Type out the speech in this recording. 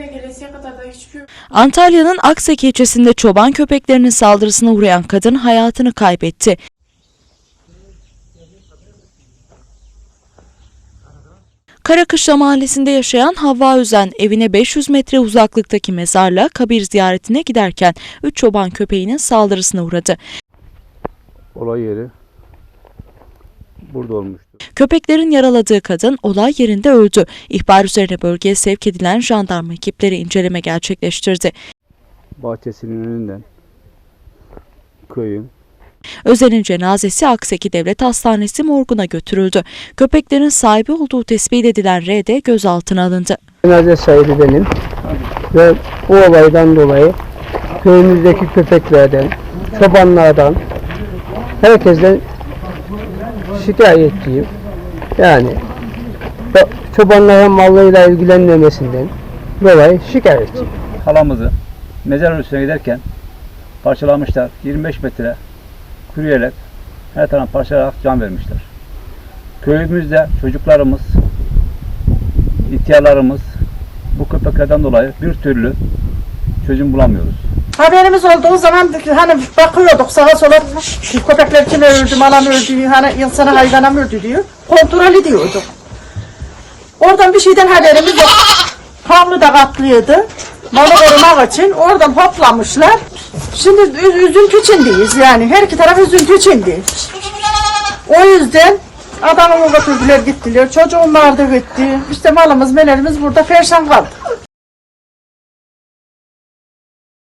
buraya gelesiye kadar da hiçbir Antalya'nın Aksek ilçesinde çoban köpeklerinin saldırısına uğrayan kadın hayatını kaybetti. Karakışla mahallesinde yaşayan Havva Özen evine 500 metre uzaklıktaki mezarla kabir ziyaretine giderken 3 çoban köpeğinin saldırısına uğradı. Olay yeri burada olmuştu. Köpeklerin yaraladığı kadın olay yerinde öldü. İhbar üzerine bölgeye sevk edilen jandarma ekipleri inceleme gerçekleştirdi. Bahçesinin önünden köyün Özen'in cenazesi Akseki Devlet Hastanesi morguna götürüldü. Köpeklerin sahibi olduğu tespit edilen R de gözaltına alındı. Cenaze sahibi benim. Ve bu olaydan dolayı köyümüzdeki köpeklerden, çobanlardan, herkesten şikayetçiyim. Yani çobanların mallarıyla ilgilenmemesinden dolayı şikayetçiyim. halamızı mezar üstüne giderken parçalamışlar. 25 metre yürüyerek her taraf parçalayarak can vermişler. Köyümüzde çocuklarımız, ihtiyarlarımız bu köpeklerden dolayı bir türlü çözüm bulamıyoruz. Haberimiz olduğu zaman hani bakıyorduk sağa sola köpekler kime öldü, mala mı öldü, hani insana hayvana mı öldü diyor. Kontrol ediyorduk. Oradan bir şeyden haberimiz yok. Hamlı da katlıydı. Malı korumak için oradan hoplamışlar. Şimdi üz- üzüntü içindeyiz yani. Her iki taraf üzüntü içinde. O yüzden adamımı götürdüler gittiler. Çocuğum vardı gitti. İşte malımız melerimiz burada perşan kaldı.